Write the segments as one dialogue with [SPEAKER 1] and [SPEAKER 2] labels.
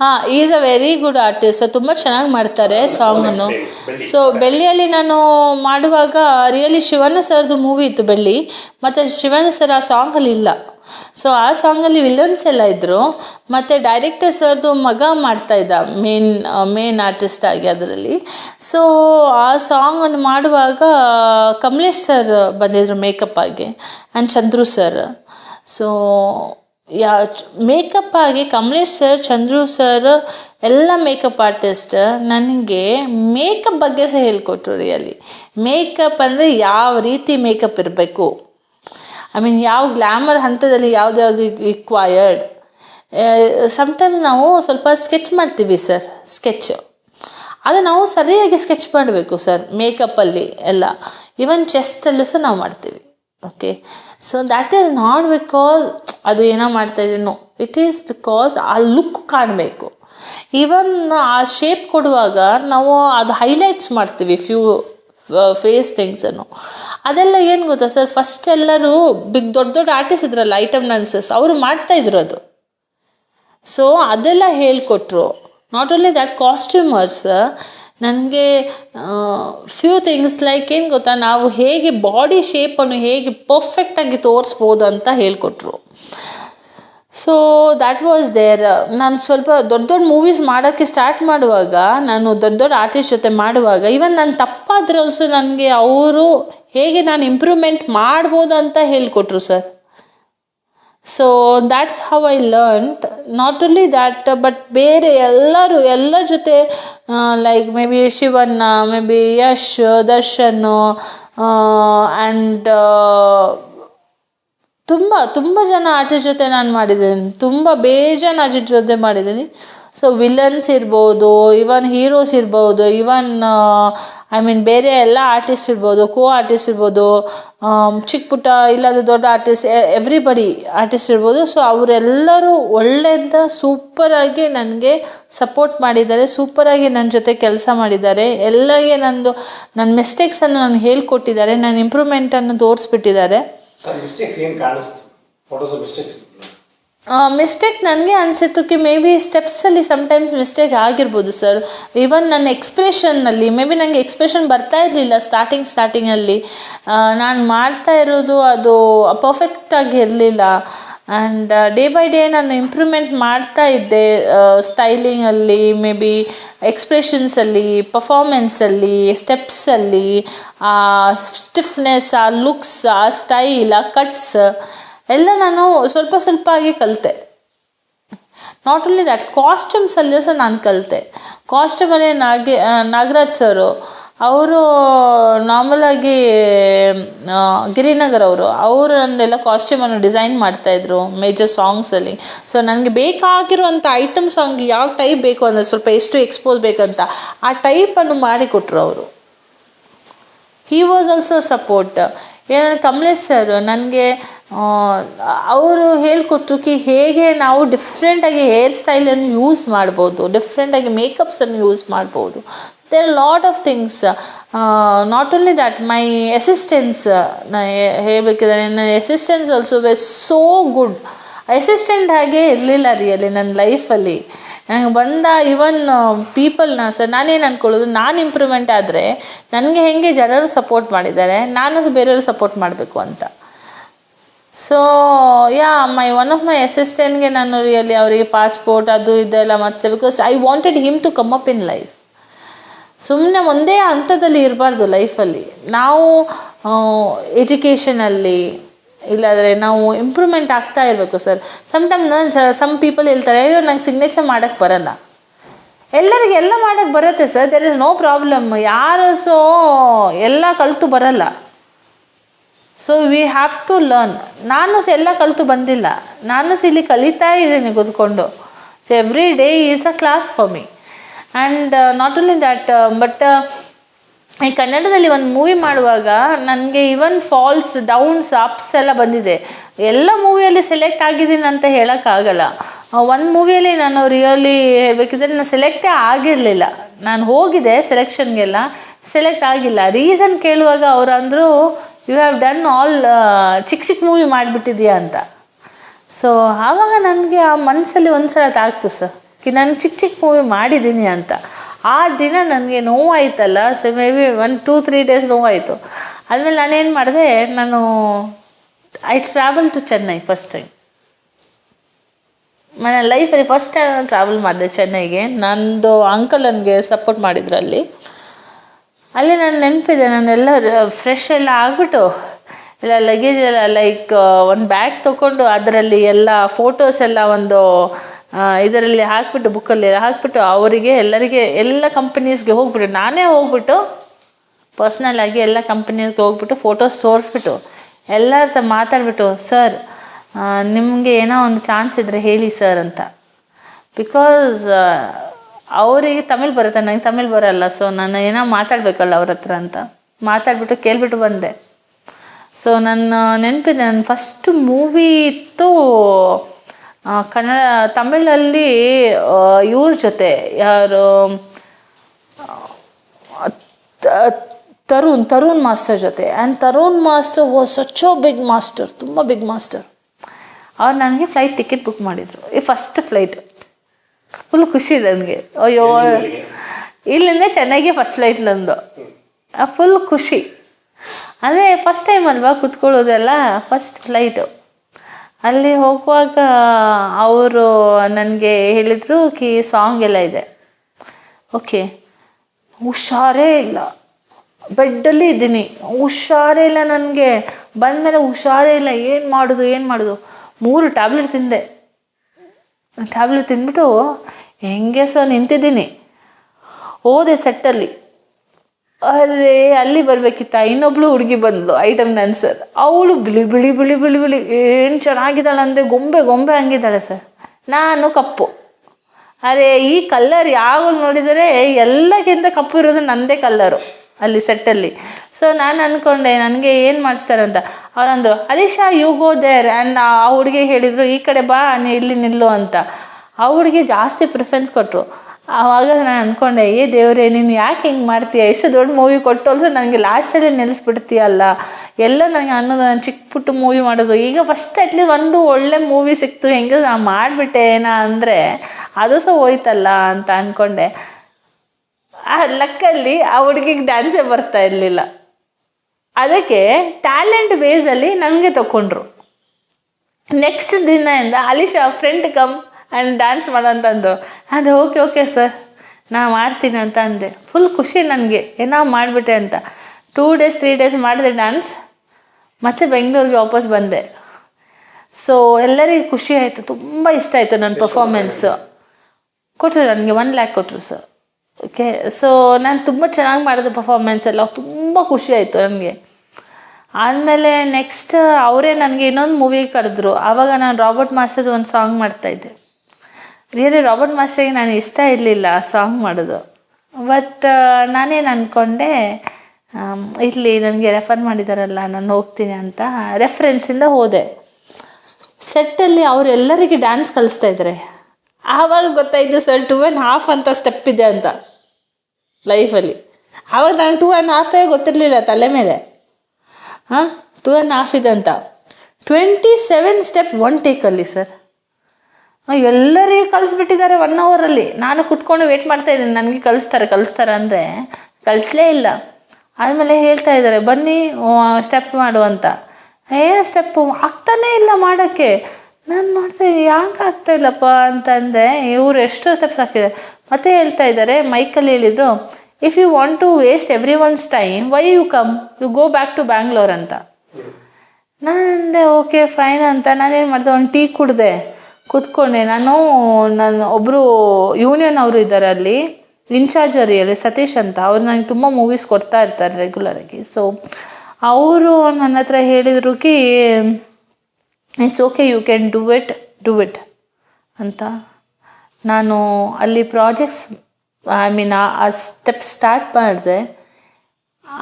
[SPEAKER 1] ಹಾಂ is a very good artist ತುಂಬ ಚೆನ್ನಾಗಿ ಮಾಡ್ತಾರೆ ಸಾಂಗನ್ನು. ಸೊ ಬೆಳ್ಳಿಯಲ್ಲಿ ನಾನು ಮಾಡುವಾಗ ರಿಯಲಿ ಶಿವಣ್ಣ ಸರ್ದು ಮೂವಿ ಇತ್ತು ಬೆಳ್ಳಿ. ಮತ್ತು ಶಿವಣ್ಣ ಸರ್ ಆ ಸಾಂಗಲ್ಲಿ ಇಲ್ಲ. ಸೊ ಆ ಸಾಂಗಲ್ಲಿ ವಿಲನ್ಸ್ ಎಲ್ಲ ಇದ್ದರು ಮತ್ತು ಡೈರೆಕ್ಟರ್ ಸರ್ದು ಮಗ ಮಾಡ್ತಾ ಇದ್ದ ಮೇನ್ ಮೇನ್ ಆರ್ಟಿಸ್ಟ್ ಆಗಿ ಅದರಲ್ಲಿ. ಸೊ ಆ ಸಾಂಗನ್ನು ಮಾಡುವಾಗ ಕಮಲೇಶ್ ಸರ್ ಬಂದಿದ್ದರು ಮೇಕಪ್ ಆಗಿ and Chandru sir. So yeah makeup ಆಗಿ ಕಮಲೇಶ್ ಸರ್ ಚಂದ್ರು ಸರ್ ಎಲ್ಲ ಮೇಕಪ್ ಆರ್ಟಿಸ್ಟ್ ನನಗೆ ಮೇಕಪ್ ಬಗ್ಗೆ ಸಹ ಹೇಳ್ಕೊಟ್ರು ರಿಯಲಿ ಮೇಕಪ್ ಅಂದರೆ ಯಾವ ರೀತಿ ಮೇಕಪ್ ಇರಬೇಕು? ಐ ಮೀನ್ ಯಾವ ಗ್ಲ್ಯಾಮರ್ ಹಂತದಲ್ಲಿ ಯಾವ್ದ್ಯಾವ್ದು ಸಮ್ ಸಮ್ಟೈಮ್ ನಾವು ಸ್ವಲ್ಪ ಸ್ಕೆಚ್ ಮಾಡ್ತೀವಿ ಸರ್ ಸ್ಕೆಚ್ ಆದರೆ ನಾವು ಸರಿಯಾಗಿ ಸ್ಕೆಚ್ ಮಾಡಬೇಕು ಸರ್ ಮೇಕಪ್ಪಲ್ಲಿ ಎಲ್ಲ. ಈವನ್ ಚೆಸ್ಟಲ್ಲೂ ಸಹ ನಾವು ಮಾಡ್ತೀವಿ. Okay so that is not because ಅದು ಏನೋ ಮಾಡ್ತಾ ಇಟ್ ಈಸ್ ಬಿಕಾಸ್ ಆ ಲುಕ್ ಕಾಣಬೇಕು. ಈವನ್ ಆ ಶೇಪ್ ಕೊಡುವಾಗ ನಾವು ಅದು ಹೈಲೈಟ್ಸ್ ಮಾಡ್ತೀವಿ ಫ್ಯೂ ಫೇಸ್ ಥಿಂಗ್ಸನ್ನು ಅದೆಲ್ಲ ಏನು ಗೊತ್ತಾ ಸರ್ ಫಸ್ಟ್ ಎಲ್ಲರೂ ಬಿಗ್ ದೊಡ್ಡ ದೊಡ್ಡ ಆರ್ಟಿಸ್ಟ್ ಇದ್ರಲ್ಲ ಐಟಮ್ ನನ್ಸಸ್ ಅವರು ಮಾಡ್ತಾ ಇದ್ರು ಅದು. ಸೊ ಅದೆಲ್ಲ ಹೇಳಿಕೊಟ್ರು. ನಾಟ್ ಓನ್ಲಿ ದ್ಯಾಟ್ ಕಾಸ್ಟ್ಯೂಮರ್ಸ್ ನನಗೆ ಫ್ಯೂ ಥಿಂಗ್ಸ್ ಲೈಕ್ ಏನು ಗೊತ್ತಾ, ನಾವು ಹೇಗೆ ಬಾಡಿ ಶೇಪನ್ನು ಹೇಗೆ ಪರ್ಫೆಕ್ಟಾಗಿ ತೋರಿಸ್ಬೋದು ಅಂತ ಹೇಳಿಕೊಟ್ರು. ಸೊ ದ್ಯಾಟ್ ವಾಸ್ ದೇರ್ ನಾನು ಸ್ವಲ್ಪ ದೊಡ್ಡ ದೊಡ್ಡ ಮೂವೀಸ್ ಮಾಡೋಕ್ಕೆ ಸ್ಟಾರ್ಟ್ ಮಾಡುವಾಗ, ನಾನು ದೊಡ್ಡ ದೊಡ್ಡ ಆರ್ಟಿಸ್ಟ್ ಜೊತೆ ಮಾಡುವಾಗ ಈವನ್ ನಾನು ತಪ್ಪಾದ್ರಲ್ಸು ನನಗೆ ಅವರು ಹೇಗೆ ನಾನು ಇಂಪ್ರೂವ್ಮೆಂಟ್ ಮಾಡ್ಬೋದು ಅಂತ ಹೇಳಿಕೊಟ್ರು sir so that's how I learnt not only that but ಬೇರೆ ಎಲ್ಲರೂ, ಎಲ್ಲರ ಜೊತೆ like maybe Shivanna maybe Yash, Darshan and ತುಂಬ ತುಂಬ ಜನ ಆರ್ಟಿಸ್ಟ್ ಜೊತೆ ನಾನು ಮಾಡಿದ್ದೀನಿ. ತುಂಬ ಬೇಜಾನು ಆರ್ಟಿಸ್ಟ್ ಜೊತೆ ಮಾಡಿದ್ದೀನಿ. ಸೊ ವಿಲನ್ಸ್ ಇರ್ಬೋದು ಇವನ್ ಹೀರೋಸ್ ಇರ್ಬೋದು ಇವನ್ ಐ ಮೀನ್ ಬೇರೆ ಎಲ್ಲ ಆರ್ಟಿಸ್ಟ್ ಇರ್ಬೋದು ಕೋ ಆರ್ಟಿಸ್ಟ್ ಇರ್ಬೋದು ಚಿಕ್ಕ ಪುಟ್ಟ ಇಲ್ಲಾದ್ರೆ ದೊಡ್ಡ ಆರ್ಟಿಸ್ಟ್ ಎವ್ರಿಬಡಿ ಆರ್ಟಿಸ್ಟ್ ಇರ್ಬೋದು. ಸೊ ಅವರೆಲ್ಲರೂ ಒಳ್ಳೆಯದ ಸೂಪರಾಗಿ ನನಗೆ ಸಪೋರ್ಟ್ ಮಾಡಿದ್ದಾರೆ ಸೂಪರಾಗಿ ನನ್ನ ಜೊತೆ ಕೆಲಸ ಮಾಡಿದ್ದಾರೆ. ಎಲ್ಲಗೆ ನಂದು ನನ್ನ ಮಿಸ್ಟೇಕ್ಸನ್ನು ನಾನು ಹೇಳ್ಕೊಟ್ಟಿದ್ದಾರೆ ನನ್ನ ಇಂಪ್ರೂವ್ಮೆಂಟನ್ನು ತೋರಿಸ್ಬಿಟ್ಟಿದ್ದಾರೆ. ಮಿಸ್ಟೇಕ್ ನನಗೆ ಅನಿಸಿತ್ತು ಕಿ ಮೇ ಬಿ ಸ್ಟೆಪ್ಸಲ್ಲಿ ಸಮ್ಟೈಮ್ಸ್ ಮಿಸ್ಟೇಕ್ ಆಗಿರ್ಬೋದು ಸರ್ ಈವನ್ ನನ್ನ ಎಕ್ಸ್ಪ್ರೆಷನ್ನಲ್ಲಿ ಮೇ ಬಿ ನನಗೆ ಎಕ್ಸ್ಪ್ರೆಷನ್ ಬರ್ತಾ ಇರಲಿಲ್ಲ ಸ್ಟಾರ್ಟಿಂಗ್ ಸ್ಟಾರ್ಟಿಂಗಲ್ಲಿ ನಾನು ಮಾಡ್ತಾ ಇರೋದು ಅದು ಪರ್ಫೆಕ್ಟಾಗಿ ಇರಲಿಲ್ಲ. ಆ್ಯಂಡ್ ಡೇ ಬೈ ಡೇ ನಾನು ಇಂಪ್ರೂವ್ಮೆಂಟ್ ಮಾಡ್ತಾ ಇದ್ದೆ ಸ್ಟೈಲಿಂಗಲ್ಲಿ ಮೇ ಬಿ ಎಕ್ಸ್ಪ್ರೆಷನ್ಸಲ್ಲಿ ಪರ್ಫಾಮೆನ್ಸಲ್ಲಿ ಸ್ಟೆಪ್ಸಲ್ಲಿ ಆ ಸ್ಟಿಫ್ನೆಸ್ ಆ ಲುಕ್ಸ್ ಆ ಸ್ಟೈಲ್ ಆ ಕಟ್ಸ್ ಎಲ್ಲ ನಾನು ಸ್ವಲ್ಪ ಸ್ವಲ್ಪ ಆಗಿ ಕಲಿತೆ ನಾಟ್ ಓನ್ಲಿ ದ್ಯಾಟ್ ಕಾಸ್ಟ್ಯೂಮ್ಸಲ್ಲೂ ಸಹ ನಾನು ಕಲಿತೆ. ಕಾಸ್ಟ್ಯೂಮಲ್ಲಿ ನಾಗೆ ನಾಗರಾಜ್ ಸರು, ಅವರು ನಾರ್ಮಲಾಗಿ ಗಿರಿನಗರ್ ಅವರು ಅವರು ನನ್ನೆಲ್ಲ ಕಾಸ್ಟ್ಯೂಮನ್ನು ಡಿಸೈನ್ ಮಾಡ್ತಾಯಿದ್ರು ಮೇಜರ್ ಸಾಂಗ್ಸಲ್ಲಿ ಸೊ ನನಗೆ ಬೇಕಾಗಿರುವಂಥ ಐಟಮ್ ಸಾಂಗ್ ಯಾವ ಟೈಪ್ ಬೇಕು ಅಂದರೆ ಸ್ವಲ್ಪ ಎಷ್ಟು ಎಕ್ಸ್ಪೋಸ್ ಬೇಕಂತ, ಆ ಟೈಪನ್ನು ಮಾಡಿಕೊಟ್ರು ಅವರು. ಹಿ ವಾಸ್ ಆಲ್ಸೋ ಸಪೋರ್ಟ್ ಏನಂದ್ರೆ ಕಮಲೇಶ್ ಸರ್, ನನಗೆ ಅವರು ಹೇಳಿಕೊಟ್ರು ಕಿ ಹೇಗೆ ನಾವು ಡಿಫ್ರೆಂಟಾಗಿ ಹೇರ್ ಸ್ಟೈಲನ್ನು ಯೂಸ್ ಮಾಡ್ಬೋದು ಡಿಫ್ರೆಂಟಾಗಿ ಮೇಕಪ್ಸನ್ನು ಯೂಸ್ ಮಾಡ್ಬೋದು. There lot of things not only that my assistants ನಾ ಹೇಳಬೇಕಿದ್ರೆ ನನ್ನ assistants also were so good assistant ಹಾಗೆ ಇರಲಿಲ್ಲ ರಿಯಲಿ ನನ್ನ ಲೈಫಲ್ಲಿ ಬಂದ ಇವನ್ ಪೀಪಲ್ನ ಸರ್, ನಾನೇನು ಅಂದ್ಕೊಳ್ಳೋದು ನಾನು ಇಂಪ್ರೂವ್ಮೆಂಟ್ ಆದರೆ ನನಗೆ ಹೇಗೆ ಜನರು ಸಪೋರ್ಟ್ ಮಾಡಿದ್ದಾರೆ, ನಾನು ಬೇರೆಯವರು ಸಪೋರ್ಟ್ ಮಾಡಬೇಕು ಅಂತ. So yeah my one of my ಅಸಿಸ್ಟೆಂಟ್ಗೆ ನಾನು ರಿಯಲಿ ಅವರಿಗೆ ಪಾಸ್ಪೋರ್ಟ್ ಅದು ಇದೆಲ್ಲ ಮತ್ತೆ because I wanted him to come up in life ಸುಮ್ಮನೆ ಒಂದೇ ಹಂತದಲ್ಲಿ ಇರಬಾರ್ದು ಲೈಫಲ್ಲಿ ನಾವು ಎಜುಕೇಷನಲ್ಲಿ ಇಲ್ಲಾಂದರೆ ನಾವು ಇಂಪ್ರೂವ್ಮೆಂಟ್ ಆಗ್ತಾ ಇರಬೇಕು ಸರ್ ಸಮ್ಟೈಮ್ ನಾನು ಸಮ್ ಪೀಪಲ್ ಹೇಳ್ತಾರೆ, ಅಯ್ಯೋ, ನಂಗೆ ಸಿಗ್ನೇಚರ್ ಮಾಡೋಕ್ಕೆ ಬರಲ್ಲ. ಎಲ್ಲರಿಗೆ ಎಲ್ಲ ಮಾಡೋಕ್ಕೆ ಬರುತ್ತೆ sir there is no problem ಯಾರು ಸೊ ಎಲ್ಲ ಕಲಿತು ಬರಲ್ಲ. So we have to learn ನಾನು ಸಹ ಎಲ್ಲ ಕಲಿತು ಬಂದಿಲ್ಲ. ನಾನು ಸಹ ಇಲ್ಲಿ ಕಲಿತಾ ಇದ್ದೀನಿ ಕೂತ್ಕೊಂಡು. So every day is a class for me and not only that but ಕನ್ನಡದಲ್ಲಿ ಒಂದು ಮೂವಿ ಮಾಡುವಾಗ ನನಗೆ ಈವನ್ ಫಾಲ್ಸ್ ಡೌನ್ಸ್ ಅಪ್ಸ್ ಎಲ್ಲ ಬಂದಿದೆ. ಎಲ್ಲ ಮೂವಿಯಲ್ಲಿ ಸೆಲೆಕ್ಟ್ ಆಗಿದ್ದೀನಿ ಅಂತ ಹೇಳೋಕ್ಕಾಗಲ್ಲ. ಒಂದು ಮೂವಿಯಲ್ಲಿ ನಾನು ರಿಯಲಿ ಹೇಳಬೇಕಿದ್ರೆ ನಾನು ಸೆಲೆಕ್ಟೇ ಆಗಿರಲಿಲ್ಲ. ನಾನು ಹೋಗಿದೆ ಸೆಲೆಕ್ಷನ್ಗೆಲ್ಲ ಸೆಲೆಕ್ಟ್ ಆಗಿಲ್ಲ. ರೀಸನ್ ಕೇಳುವಾಗ ಅವ್ರು ಅಂದರು ಯು ಹ್ಯಾವ್ ಡನ್ ಆಲ್ ಚಿಕ್ಕ ಚಿಕ್ಕ ಮೂವಿ ಮಾಡಿಬಿಟ್ಟಿದ್ಯಾ ಅಂತ. ಸೊ ಆವಾಗ ನನಗೆ ಆ ಮನಸ್ಸಲ್ಲಿ ಒಂದು ಸಲ ತಾಗ್ತು, ಸರ್, ಕಿ, ನಾನು ಚಿಕ್ಕ ಚಿಕ್ಕ ಮೂವಿ ಮಾಡಿದ್ದೀನಿ ಅಂತ. ಆ ದಿನ ನನಗೆ ನೋವಾಯ್ತಲ್ಲ so maybe one two three days ನೋವಾಯಿತು. ಆದಮೇಲೆ ನಾನೇನು ಮಾಡಿದೆ, ನಾನು I travel to Chennai first time ನನ್ನ ಲೈಫಲ್ಲಿ ಫಸ್ಟ್ ಟೈಮ್ ನಾನು ಟ್ರಾವೆಲ್ ಮಾಡಿದೆ ಚೆನ್ನೈಗೆ ನಂದು ಅಂಕಲ್ ನನಗೆ ಸಪೋರ್ಟ್ ಮಾಡಿದ್ರು ಅಲ್ಲಿ. ಅಲ್ಲಿ ನಾನು ನೆನಪಿದೆ, ನಾನೆಲ್ಲ ಫ್ರೆಶ್ ಎಲ್ಲ ಆಗಿಬಿಟ್ಟು, ಎಲ್ಲ ಲಗೇಜ್ ಎಲ್ಲ ಲೈಕ್ ಒಂದು ಬ್ಯಾಗ್ ತೊಗೊಂಡು ಅದರಲ್ಲಿ ಎಲ್ಲ ಫೋಟೋಸ್ ಎಲ್ಲ ಒಂದು ಇದರಲ್ಲಿ ಹಾಕ್ಬಿಟ್ಟು ಬುಕ್ಕಲ್ಲಿ ಹಾಕ್ಬಿಟ್ಟು ಅವರಿಗೆ ಎಲ್ಲರಿಗೆ ಎಲ್ಲ ಕಂಪನೀಸ್ಗೆ ಹೋಗ್ಬಿಟ್ಟು, ನಾನೇ ಹೋಗ್ಬಿಟ್ಟು ಪರ್ಸ್ನಲ್ ಆಗಿ ಎಲ್ಲ ಕಂಪನೀಸ್ಗೆ ಹೋಗ್ಬಿಟ್ಟು ಫೋಟೋಸ್ ತೋರಿಸ್ಬಿಟ್ಟು ಎಲ್ಲರ ಹತ್ರ ಮಾತಾಡ್ಬಿಟ್ಟು ಸರ್ ನಿಮಗೆ ಏನೋ ಒಂದು ಚಾನ್ಸ್ ಇದ್ದರೆ ಹೇಳಿ ಸರ್ ಅಂತ. ಬಿಕಾಸ್ ಅವರಿಗೆ ತಮಿಳು ಬರುತ್ತೆ ನನಗೆ ತಮಿಳು ಬರಲ್ಲ ಸೊ ನಾನು ಏನೋ ಮಾತಾಡಬೇಕಲ್ಲ ಅವ್ರ ಹತ್ರ ಅಂತ. ಮಾತಾಡ್ಬಿಟ್ಟು ಕೇಳ್ಬಿಟ್ಟು ಬಂದೆ. ಸೊ ನನ್ನ ನೆನಪಿದೆ, ನನ್ನ ಫಸ್ಟ್ ಮೂವಿ ಇತ್ತು ಕನ್ನಡ, ತಮಿಳಲ್ಲಿ ಇವ್ರ ಜೊತೆ, ಯಾರು ತರುಣ್ ತರುಣ್ ಮಾಸ್ಟರ್ ಜೊತೆ. And Tarun master was such a big master ತುಂಬ ಬಿಗ್ ಮಾಸ್ಟರ್ ಅವ್ರು ನನಗೆ ಫ್ಲೈಟ್ ಟಿಕೆಟ್ ಬುಕ್ ಮಾಡಿದರು. ಈ ಫಸ್ಟ್ ಫ್ಲೈಟ್ ಫುಲ್ ಖುಷಿ ನನಗೆ. ಅಯ್ಯೋ. ಇಲ್ಲಿಂದ ಚೆನ್ನಾಗಿ ಫಸ್ಟ್ ಫ್ಲೈಟ್ ನಂದು. ಫುಲ್ ಖುಷಿ. ಅದೇ ಫಸ್ಟ್ ಟೈಮ್ ಅಲ್ವಾ ಕುತ್ಕೊಳ್ಳೋದೆಲ್ಲ? ಫಸ್ಟ್ ಫ್ಲೈಟು ಅಲ್ಲಿ ಹೋಗುವಾಗ ಅವರು ನನಗೆ ಹೇಳಿದರು ಕಿ ಸಾಂಗ್ ಎಲ್ಲ ಇದೆ. ಓಕೆ ಹುಷಾರೇ ಇಲ್ಲ. ಬೆಡ್ಡಲ್ಲಿ ಇದ್ದೀನಿ. ಹುಷಾರೇ ಇಲ್ಲ ನನಗೆ. ಬಂದಮೇಲೆ ಹುಷಾರೇ ಇಲ್ಲ. ಏನು ಮಾಡೋದು ಏನು ಮಾಡೋದು? ಮೂರು ಟ್ಯಾಬ್ಲೆಟ್ ತಿಂದೆ. ಟ್ಯಾಬ್ಲೆಟ್ ತಿಂದ್ಬಿಟ್ಟು ಹೆಂಗೆ ಸೊ ನಿಂತಿದ್ದೀನಿ. ಹೋದೆ ಸೆಟ್ಟಲ್ಲಿ ಅರೆ ಅಲ್ಲಿ ಬರ್ಬೇಕಿತ್ತ. ಇನ್ನೊಬ್ಳು ಹುಡುಗಿ ಬಂದ್ಲು ಐಟಮ್ ಡ್ಯಾನ್ಸರ್ ಅವಳು ಬಿಳಿ ಬಿಳಿ ಬಿಳಿ ಬಿಳಿ ಬಿಳಿ ಏನು ಚೆನ್ನಾಗಿದ್ದಾಳೆ ಅಂದೆ, ಗೊಂಬೆ ಗೊಂಬೆ ಹಂಗಿದ್ದಾಳೆ ಸರ್. ನಾನು ಕಪ್ಪು. ಅರೆ, ಈ ಕಲ್ಲರ್ ಯಾವಾಗ ನೋಡಿದರೆ ಎಲ್ಲಕ್ಕಿಂತ ಕಪ್ಪು ಇರೋದು ನನ್ನದೇ ಕಲ್ಲರು ಅಲ್ಲಿ ಸೆಟ್ಟಲ್ಲಿ ಸೊ ನಾನು ಅಂದ್ಕೊಂಡೆ ನನಗೆ ಏನು ಮಾಡಿಸ್ತಾರಂತ ಅವರಂದ್ರು, Alisha you go there and ಆ ಹುಡುಗಿ ಹೇಳಿದರು, ಈ ಕಡೆ ಬಾ, ನೀ ಇಲ್ಲಿ ನಿಲ್ಲು ಅಂತ. ಆ ಹುಡುಗಿ ಜಾಸ್ತಿ ಪ್ರಿಫರೆನ್ಸ್ ಕೊಟ್ಟರು ಆವಾಗ ನಾನು ಅಂದ್ಕೊಂಡೆ ಏ ದೇವ್ರೆ, ನೀನು ಯಾಕೆ ಹಿಂಗೆ ಮಾಡ್ತೀಯ? ಎಷ್ಟು ದೊಡ್ಡ ಮೂವಿ ಕೊಟ್ಟು ನನಗೆ ಲಾಸ್ಟಲ್ಲಿ ನಿಲ್ಲಿಸ್ಬಿಡ್ತೀಯಲ್ಲ ಎಲ್ಲ ನನಗೆ ಅನ್ನೋದು ನಾನು ಚಿಕ್ಕ ಪುಟ್ಟ ಮೂವಿ ಮಾಡೋದು. ಈಗ ಫಸ್ಟ್ ಅಟ್ಲೀಸ್ಟ್ ಒಂದು ಒಳ್ಳೆ ಮೂವಿ ಸಿಕ್ತು. ಹೆಂಗೆ ನಾನು ಮಾಡಿಬಿಟ್ಟೆ ಏನಾ ಅಂದರೆ, ಅದು ಸಹ ಹೋಯ್ತಲ್ಲ ಅಂತ ಅಂದ್ಕೊಂಡೆ ಆ ಲಕ್ಕಲ್ಲಿ ಆ ಹುಡುಗಿಗೆ ಡ್ಯಾನ್ಸೇ ಬರ್ತಾ ಇರಲಿಲ್ಲ. ಅದಕ್ಕೆ ಟ್ಯಾಲೆಂಟ್ ಬೇಸಲ್ಲಿ ನನಗೆ ತಗೊಂಡ್ರು ನೆಕ್ಸ್ಟ್ ದಿನದಿಂದ Alisha friend come and dance ಮಾಡೋಂತಂದು ಅದು ಓಕೆ ಓಕೆ ಸರ್ ನಾನು ಮಾಡ್ತೀನಿ ಅಂತ ಅಂದೆ. ಫುಲ್ ಖುಷಿ ನನಗೆ. ಏನೋ ಮಾಡಿಬಿಟ್ಟೆ ಅಂತ. ಟೂ ಡೇಸ್ ತ್ರೀ ಡೇಸ್ ಮಾಡಿದೆ ಡ್ಯಾನ್ಸ್ ಮತ್ತೆ ಬೆಂಗಳೂರಿಗೆ ವಾಪಸ್ ಬಂದೆ. ಸೊ ಎಲ್ಲರಿಗೂ ಖುಷಿ ಆಯಿತು. ತುಂಬ ಇಷ್ಟ ಆಯಿತು ನನ್ನ ಪರ್ಫಾರ್ಮೆನ್ಸು ಕೊಟ್ಟರು ನನಗೆ ಒನ್ ಲ್ಯಾಕ್ ಕೊಟ್ಟರು ಸರ್ ಓಕೆ ಸೊ ನಾನು ತುಂಬ ಚೆನ್ನಾಗಿ ಮಾಡಿದೆ ಪರ್ಫಾಮೆನ್ಸ್ ಎಲ್ಲ. ತುಂಬ ಖುಷಿ ಆಯಿತು ನನಗೆ. ಆದಮೇಲೆ ನೆಕ್ಸ್ಟ್ ಅವರೇ ನನಗೆ ಇನ್ನೊಂದು ಮೂವಿ ಕರೆದ್ರು. ಆವಾಗ ನಾನು ರಾಬರ್ಟ್ ಮಾಸ್ಟರ್ದು ಒಂದು ಸಾಂಗ್ ಮಾಡ್ತಾಯಿದ್ದೆ ರಿಯಲಿ ರಾಬರ್ಟ್ ಮಾಸ್ಟರ್ಗೆ ನಾನು ಇಷ್ಟ ಇರಲಿಲ್ಲ ಆ ಸಾಂಗ್ ಮಾಡೋದು. ಬಟ್ ನಾನೇನು ಅಂದ್ಕೊಂಡೆ ಇರಲಿ, ನನಗೆ ರೆಫರ್ ಮಾಡಿದಾರಲ್ಲ, ನಾನು ಹೋಗ್ತೀನಿ ಅಂತ ರೆಫರೆನ್ಸಿಂದ ಹೋದೆ. ಸೆಟ್ಟಲ್ಲಿ ಅವರೆಲ್ಲರಿಗೆ ಡ್ಯಾನ್ಸ್ ಕಲಿಸ್ತಾ ಇದ್ದಾರೆ ಆವಾಗ ಗೊತ್ತಾಯಿತು ಸರ್ ಟೂ ಆ್ಯಂಡ್ ಹಾಫ್ ಅಂತ ಸ್ಟೆಪ್ ಇದೆ ಅಂತ ಲೈಫಲ್ಲಿ ಆವಾಗ ನಂಗೆ ಟೂ ಆ್ಯಂಡ್ ಹಾಫೇ ಗೊತ್ತಿರಲಿಲ್ಲ ತಲೆ ಮೇಲೆ. ಹಾಂ? ಟೂ ಆ್ಯಂಡ್ ಹಾಫ್ ಇದೆ ಅಂತ. ಟ್ವೆಂಟಿ ಸೆವೆನ್ ಸ್ಟೆಪ್ ಒನ್ ಟೇಕಲ್ಲಿ ಸರ್ ಎಲ್ಲರಿಗೆ ಕಲಿಸ್ಬಿಟ್ಟಿದ್ದಾರೆ ಒನ್ ಅವರಲ್ಲಿ ನಾನು ಕುತ್ಕೊಂಡು ವೇಟ್ ಮಾಡ್ತಾ ಇದ್ದೀನಿ. ನನಗೆ ಕಲಿಸ್ತಾರೆ ಕಲಿಸ್ತಾರೆ ಅಂದರೆ ಕಲಿಸ್ಲೇ ಇಲ್ಲ. ಆಮೇಲೆ ಹೇಳ್ತಾ ಇದ್ದಾರೆ, ಬನ್ನಿ ಸ್ಟೆಪ್ ಮಾಡು ಅಂತ. ಏನು ಸ್ಟೆಪ್ಪು ಆಗ್ತಾನೇ ಇಲ್ಲ ಮಾಡೋಕ್ಕೆ. ನಾನು ಮಾಡ್ತಾ ಯಾಕೆ ಆಗ್ತಾ ಇಲ್ಲಪ್ಪ ಅಂತಂದರೆ ಇವರು ಎಷ್ಟು ಸ್ಟೆಪ್ಸ್ ಹಾಕಿದ್ದಾರೆ. ಮತ್ತೆ ಹೇಳ್ತಾ ಇದ್ದಾರೆ, ಮೈಕಲ್ಲಿ ಹೇಳಿದರು if you want to waste every one's time why you come you go back to Bangalore ಅಂತ. ನಾನು ಅಂದೆ ಓಕೆ ಫೈನ್ ಅಂತ. ನಾನೇನು ಮಾಡಿದೆ, ಒಂದು ಟೀ ಕುಡಿದೆ. ಕೂತ್ಕೊಂಡೆ. ನಾನು ನನ್ನ ಒಬ್ಬರು ಯೂನಿಯನ್ ಅವರು ಇದ್ದಾರೆ ಅಲ್ಲಿ ಇನ್ಚಾರ್ಜ್ ಅಲ್ಲಿ ಸತೀಶ್ ಅಂತ. ಅವ್ರು ನನಗೆ ತುಂಬ ಮೂವೀಸ್ ಕೊಡ್ತಾ ಇರ್ತಾರೆ ರೆಗ್ಯುಲರಾಗಿ ಸೊ ಅವರು ನನ್ನ ಹತ್ರ ಹೇಳಿದ್ರು ಕಿ it's okay you can do it do it ಅಂತ. ನಾನು ಅಲ್ಲಿ ಪ್ರಾಜೆಕ್ಟ್ಸ್ ಐ ಮೀನ್ ಆ ಸ್ಟೆಪ್ ಸ್ಟಾರ್ಟ್ ಮಾಡಿದೆ.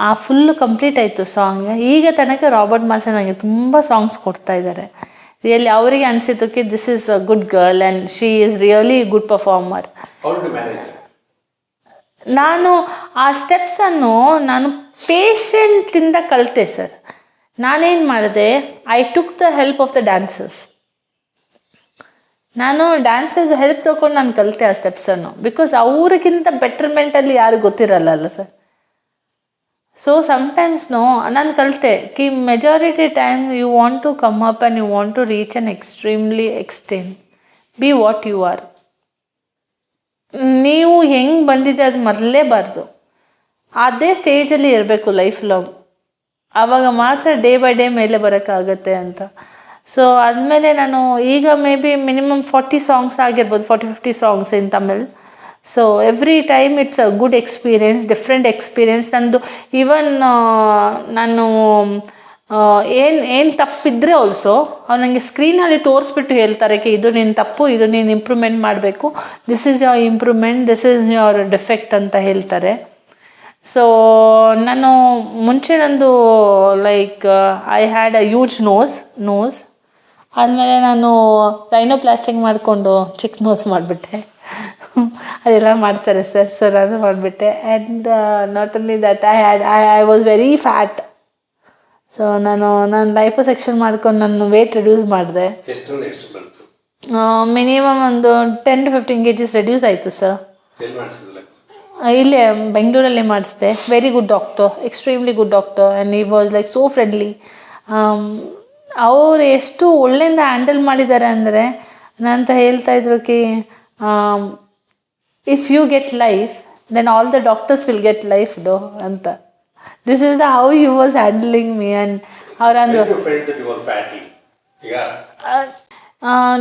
[SPEAKER 1] ಆ ಫುಲ್ ಕಂಪ್ಲೀಟ್ ಆಯಿತು ಸಾಂಗ್ ಈಗ ತನಕ ರಾಬರ್ಟ್ ಮಾಸ್ಟರ್ ನನಗೆ ತುಂಬ ಸಾಂಗ್ಸ್ ಕೊಡ್ತಾ ಇದ್ದಾರೆ. ರಿಯಲಿ ಅವರಿಗೆ ಅನಿಸಿತು ಕಿ this is a good girl and she is really good performer
[SPEAKER 2] How did manage?
[SPEAKER 1] ನಾನು ಆ ಸ್ಟೆಪ್ಸನ್ನು ನಾನು ಪೇಶೆಂಟಿಂದ ಕಲಿತೆ ಸರ್ ನಾನೇನು ಮಾಡಿದೆ I took the help of the dancers ನಾನು ಡ್ಯಾನ್ಸರ್ಸ್ ಹೆಲ್ಪ್ ತೊಗೊಂಡು ನಾನು ಕಲಿತೆ ಆ ಸ್ಟೆಪ್ಸನ್ನು ಬಿಕಾಸ್ ಅವ್ರಿಗಿಂತ ಬೆಟರ್ಮೆಂಟಲ್ಲಿ ಯಾರು ಗೊತ್ತಿರಲ್ಲ ಅಲ್ಲ ಸರ್ ಸೊ ಸಮ್ಟೈಮ್ಸ್ ನೋ ನಾನು ಕಲಿತೆ. ಕಿ majority time you want to come up and you want to reach an extremely extent be what you are ನೀವು ಹೆಂಗೆ ಬಂದಿದೆ ಅದು ಮರಲೇಬಾರ್ದು. ಅದೇ ಸ್ಟೇಜಲ್ಲಿ ಇರಬೇಕು ಲೈಫ್ ಲಾಂಗ್ ಆವಾಗ ಮಾತ್ರ ಡೇ ಬೈ ಡೇ ಮೇಲೆ ಬರೋಕ್ಕಾಗತ್ತೆ ಅಂತ. ಸೊ ಆದಮೇಲೆ ನಾನು ಈಗ maybe minimum forty songs ಆಗಿರ್ಬೋದು forty fifty songs in Tamil so every time it's a good experience different experience ನಂದು ಈವನ್ ನಾನು ಏನು ಏನು ತಪ್ಪಿದ್ರೆ ಆಲ್ಸೋ ಅವ್ರು ನನಗೆ ಸ್ಕ್ರೀನಲ್ಲಿ ತೋರಿಸ್ಬಿಟ್ಟು ಹೇಳ್ತಾರೆ ಕಿ ಇದು ನೀನು ತಪ್ಪು, ಇದು ನೀನು ಇಂಪ್ರೂವ್ಮೆಂಟ್ ಮಾಡಬೇಕು. This is your improvement this is your defect ಅಂತ ಹೇಳ್ತಾರೆ. ಸೊ ನಾನು ಮುಂಚೆ ನಂದು like I had a huge nose nose ಆದಮೇಲೆ ನಾನು ರೈನೋಪ್ಲಾಸ್ಟಿಕ್ ಮಾಡಿಕೊಂಡು ಚಿಕ್ಕ ನೋಸ್ ಮಾಡಿಬಿಟ್ಟೆ. ಅದೆಲ್ಲ ಮಾಡ್ತಾರೆ ಸರ್ ಸೊ ನಾನು ಮಾಡಿಬಿಟ್ಟೆ. And not only that I had I I was very fat so ನಾನು ನಾನು ಲೈಫ್ ಸೆಕ್ಷನ್ ಮಾಡ್ಕೊಂಡು ನಾನು ವೇಟ್ ರೆಡ್ಯೂಸ್ ಮಾಡಿದೆ. ಮಿನಿಮಮ್ ಒಂದು ten to fifteen K Gs reduce ಆಯಿತು ಸರ್ ಇಲ್ಲೇ ಬೆಂಗಳೂರಲ್ಲೇ ಮಾಡಿಸಿದೆ. Very good doctor extremely good doctor and he was like so friendly ಅವರು ಎಷ್ಟು ಒಳ್ಳೆಯಿಂದ ಹ್ಯಾಂಡಲ್ ಮಾಡಿದ್ದಾರೆ ಅಂದರೆ ನಂತ ಹೇಳ್ತಾ ಇದ್ರು ಕಿ if you get life then all the doctors will get life though ಅಂತ. This is the how you was handling me and ಅವ್ರಂದ್ರು
[SPEAKER 2] you felt that you are fatty ಈಗ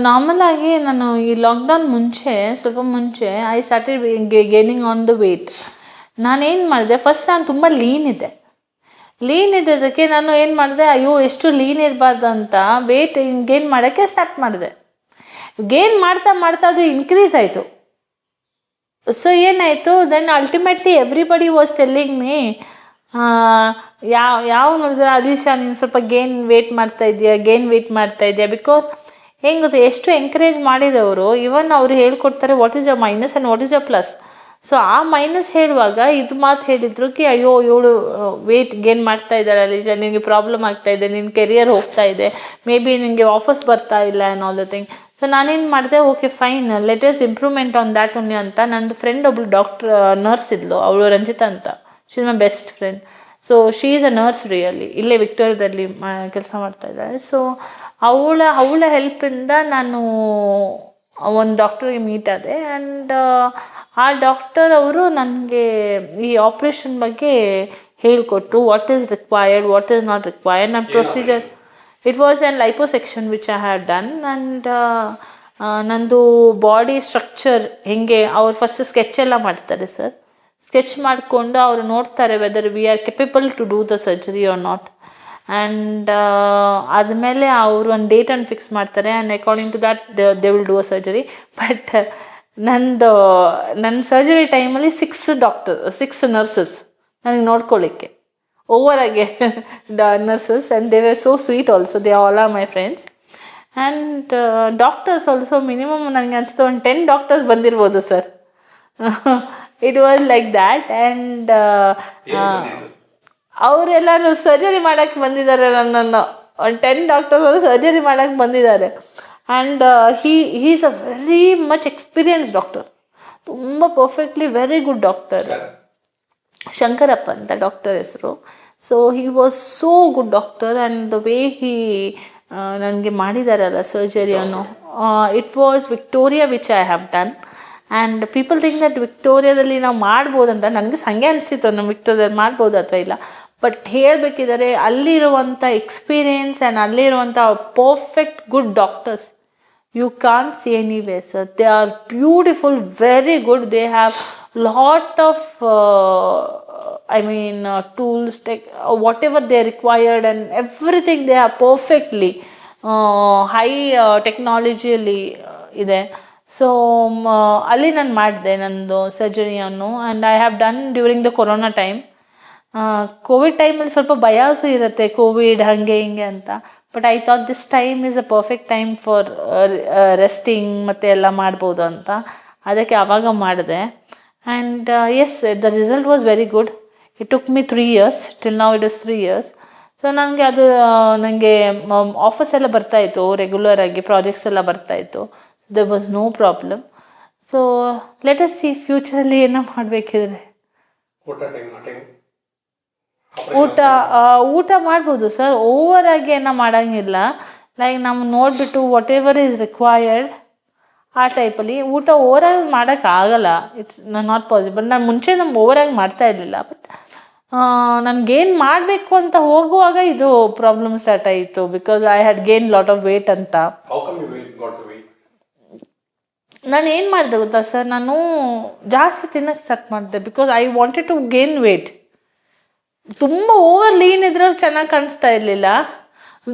[SPEAKER 1] ನಾರ್ಮಲ್ ಆಗಿ ನಾನು ಈ ಲಾಕ್ಡೌನ್ ಮುಂಚೆ ಸ್ವಲ್ಪ ಮುಂಚೆ I started gaining on the weight ನಾನೇನು ಮಾಡಿದೆ? ಫಸ್ಟ್ ನಾನು ತುಂಬ ಲೀನ್ ಇದೆ ಲೀನ್ ಇದ್ದದಕ್ಕೆ ನಾನು ಏನು ಮಾಡಿದೆ? ಅಯ್ಯೋ ಎಷ್ಟು ಲೀನ್ ಇರಬಾರ್ದು ಅಂತ ವೇಟ್ ಗೇನ್ ಮಾಡೋಕ್ಕೆ ಸ್ಟಾರ್ಟ್ ಮಾಡಿದೆ. ಗೇನ್ ಮಾಡ್ತಾ ಮಾಡ್ತಾ ಅದು ಇನ್ಕ್ರೀಸ್ ಆಯಿತು. ಸೊ ಏನಾಯಿತು? Then ultimately everybody was telling me ಯಾವ ಯಾವ ನೋಡಿದ್ರೆ ಅದೀಶಾ ನೀನು ಸ್ವಲ್ಪ ಗೇನ್ ವೇಟ್ ಮಾಡ್ತಾ ಇದೆಯಾ ಗೇನ್ ವೇಟ್ ಮಾಡ್ತಾ ಇದೆಯಾ ಬಿಕಾಸ್ ಹೆಂಗೆ ಗೊತ್ತು, ಎಷ್ಟು ಎಂಕರೇಜ್ ಮಾಡಿದವರು ಇವನ್ ಅವರು ಹೇಳ್ಕೊಡ್ತಾರೆ what is a minus and what is a plus so ಆ ಮೈನಸ್ ಹೇಳುವಾಗ ಇದು ಮಾತು ಹೇಳಿದ್ರು ಕಿ, ಅಯ್ಯೋ, ಇವಳು ವೇಟ್ ಗೇನ್ ಮಾಡ್ತಾ ಇದ್ದಾರೆ ಅಲೀಶಾ ನಿನಗೆ ಪ್ರಾಬ್ಲಮ್ ಆಗ್ತಾ ಇದೆ ನಿನ್ನ ಕೆರಿಯರ್ ಹೋಗ್ತಾ ಇದೆ ಮೇ ಬಿ ನಿನಗೆ ವಾಪಸ್ ಬರ್ತಾ ಇಲ್ಲ and all the thing so ನಾನೇನು ಮಾಡಿದೆ okay fine latest improvement on that only ಅಂತ ನಂದು ಫ್ರೆಂಡ್ ಒಬ್ಳು ಡಾಕ್ಟ್ರ್ ನರ್ಸ್ ಇದ್ಲು. ಅವಳು ರಂಜಿತಾ ಅಂತ. She is my best friend so she is a nurse really ಇಲ್ಲೇ ವಿಕ್ಟೋರಿಯಾದಲ್ಲಿ ಕೆಲಸ ಮಾಡ್ತಾ ಇದ್ದಾಳೆ. ಸೊ ಅವಳ ಅವಳ ಹೆಲ್ಪಿಂದ ನಾನು ಒಂದು ಡಾಕ್ಟ್ರಿಗೆ ಮೀಟ್ ಆದೆ. ಆ್ಯಂಡ್ ಆ ಡಾಕ್ಟರ್ ಅವರು ನನಗೆ ಈ ಆಪ್ರೇಷನ್ ಬಗ್ಗೆ ಹೇಳಿಕೊಟ್ಟು what is required what is not required ನನ್ನ procedure it was an liposuction which I had done and ನಂದು ಬಾಡಿ ಸ್ಟ್ರಕ್ಚರ್ ಹೆಂಗೆ, ಅವ್ರು ಫಸ್ಟ್ ಸ್ಕೆಚ್ ಎಲ್ಲ ಮಾಡ್ತಾರೆ ಸರ್ ಸ್ಕೆಚ್ ಮಾಡಿಕೊಂಡು ಅವರು ನೋಡ್ತಾರೆ whether we are capable to do the surgery or not and ಆದಮೇಲೆ ಅವರು ಒಂದು ಡೇಟನ್ನು ಫಿಕ್ಸ್ ಮಾಡ್ತಾರೆ and according to that they will do a surgery but ನಂದು ನನ್ನ ಸರ್ಜರಿ ಟೈಮಲ್ಲಿ ಸಿಕ್ಸ್ ಡಾಕ್ಟರ್ ಸಿಕ್ಸ್ ನರ್ಸಸ್ ನನಗೆ ನೋಡ್ಕೊಳ್ಳಿಕ್ಕೆ over again. The nurses and they were so sweet also they all are my friends and doctors also minimum ನನಗೆ ಅನಿಸ್ತು ಒಂದು ten doctors ಬಂದಿರ್ಬೋದು sir it was like that and ಅವರೆಲ್ಲರೂ surgery ಮಾಡೋಕ್ಕೆ ಬಂದಿದ್ದಾರೆ ನನ್ನನ್ನು. ಒಂದು ಟೆನ್ ಡಾಕ್ಟರ್ಸ್ ಅವರು ಸರ್ಜರಿ ಮಾಡೋಕ್ಕೆ ಬಂದಿದ್ದಾರೆ. And he he's a very much experience doctor ತುಂಬ perfectly very good doctor Shankarappa ಅಂತ ಡಾಕ್ಟರ್ ಹೆಸರು. So he was so good doctor and the way he ನನಗೆ ಮಾಡಿದಾರಲ್ಲ ಸರ್ಜರಿ ಅನ್ನೋ it was Victoria which I have done and people think that ವಿಕ್ಟೋರಿಯಾದಲ್ಲಿ ನಾವು ಮಾಡ್ಬೋದಂತ ನನಗೆ ಸಂಗೆ ಅನಿಸಿತ್ತು ನಮ್ಮ ವಿಕ್ಟೋರಿಯಾದಲ್ಲಿ ಮಾಡ್ಬೋದು ಅಥವಾ ಇಲ್ಲ. ಬಟ್ ಹೇಳಬೇಕಿದ್ದಾರೆ ಅಲ್ಲಿರುವಂಥ ಎಕ್ಸ್ಪೀರಿಯೆನ್ಸ್ ಆ್ಯಂಡ್ ಅಲ್ಲಿರುವಂಥ perfect good doctors you can see anyway sir they are beautiful very good they have lot of uh, i mean uh, tools tech, uh, whatever they required and everything they are perfectly uh, high uh, uh, ಇದೆ. So ಅಲ್ಲಿ ನಾನು ಮಾಡಿದೆ ನಂದು ಸರ್ಜರಿಯನ್ನು and I have done during the corona time covid ಟೈಮಲ್ಲಿ ಸ್ವಲ್ಪ ಭಯಸು ಇರುತ್ತೆ Covid ಹಾಗೆ ಹಿಂಗೆ ಅಂತ. But I thought this time is a perfect time for resting ಮತ್ತು ಎಲ್ಲ ಮಾಡ್ಬೋದು ಅಂತ. ಅದಕ್ಕೆ ಆವಾಗ ಮಾಡಿದೆ. And as the result was very good it took me three years till ನಾವು it is three years so ನನಗೆ ಅದು ನನಗೆ ಆಫರ್ಸ್ ಎಲ್ಲ ಬರ್ತಾಯಿತ್ತು ರೆಗ್ಯುಲರ್ ಆಗಿ ಪ್ರಾಜೆಕ್ಟ್ಸ್ ಎಲ್ಲ ಬರ್ತಾಯಿತ್ತು so there was no problem so let's see ಫ್ಯೂಚರಲ್ಲಿ ಏನೋ ಮಾಡಬೇಕಿದ್ರೆ.
[SPEAKER 2] ಊಟ
[SPEAKER 1] ಊಟ ಮಾಡ್ಬೋದು ಸರ್ ಓವರ್ ಆಗಿ ಏನೋ ಮಾಡೋಂಗಿಲ್ಲ. ಲೈಕ್ ನಾವು ನೋಡಿಬಿಟ್ಟು ವಾಟ್ ಎವರ್ ಈಸ್ ರಿಕ್ವೈರ್ಡ್ ಆ ಟೈಪಲ್ಲಿ ಊಟ ಓವರಾಗಿ ಮಾಡೋಕ್ಕಾಗಲ್ಲ ಇಟ್ಸ್ ನಾಟ್ ಪಾಸಿಬಲ್ ನಾನು ಮುಂಚೆ ನಮ್ಗೆ ಓವರಾಗಿ ಮಾಡ್ತಾ ಇರಲಿಲ್ಲ ಬಟ್ ನನಗೇನು ಮಾಡಬೇಕು ಅಂತ ಹೋಗುವಾಗ ಇದು ಪ್ರಾಬ್ಲಮ್ ಸ್ಟಾರ್ಟ್ ಆಯಿತು because I had gain lot of weight ಅಂತ. ನಾನು ಏನು ಮಾಡಿದೆ ಗೊತ್ತಾ ಸರ್? ನಾನು ಜಾಸ್ತಿ ತಿನ್ನಕ್ಕೆ ಸ್ಟಾರ್ಟ್ ಮಾಡಿದೆ because I wanted to gain weight ತುಂಬ ಓವರ್ ಲೀನ್ ಇದ್ರಲ್ಲಿ ಚೆನ್ನಾಗಿ ಕಾಣಿಸ್ತಾ ಇರಲಿಲ್ಲ.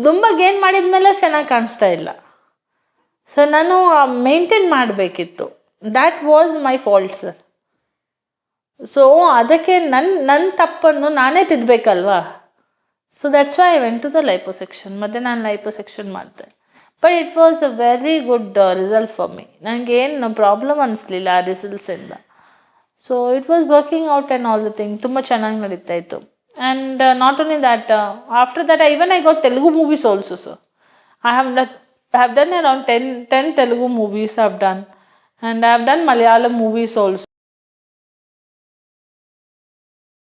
[SPEAKER 1] ತುಂಬ ಗೇನ್ ಮಾಡಿದ ಮೇಲೆ ಚೆನ್ನಾಗಿ ಕಾಣಿಸ್ತಾ ಇಲ್ಲ. ಸೊ ನಾನು ಮೇಂಟೈನ್ ಮಾಡಬೇಕಿತ್ತು. That was my fault sir so ಅದಕ್ಕೆ ನನ್ನ ನನ್ನ ತಪ್ಪನ್ನು ನಾನೇ ತಿದ್ದಬೇಕಲ್ವಾ so that's why I went to the liposuction ಮತ್ತು ನಾನು ಲೈಪೋ ಸೆಕ್ಷನ್ ಮಾಡಿದೆ but it was a very good result for me ನನಗೇನು ಪ್ರಾಬ್ಲಮ್ ಅನಿಸ್ಲಿಲ್ಲ ಆ ರಿಸಲ್ಟ್ಸಿಂದ so it was working out and all the thing ತುಂಬ ಚೆನ್ನಾಗಿ ನಡೀತಾ ಇತ್ತು. And not only that after that even I got Telugu movies also so I have done, I have done around 10, 10 Telugu movies I've done. And I have done Malayalam movies also.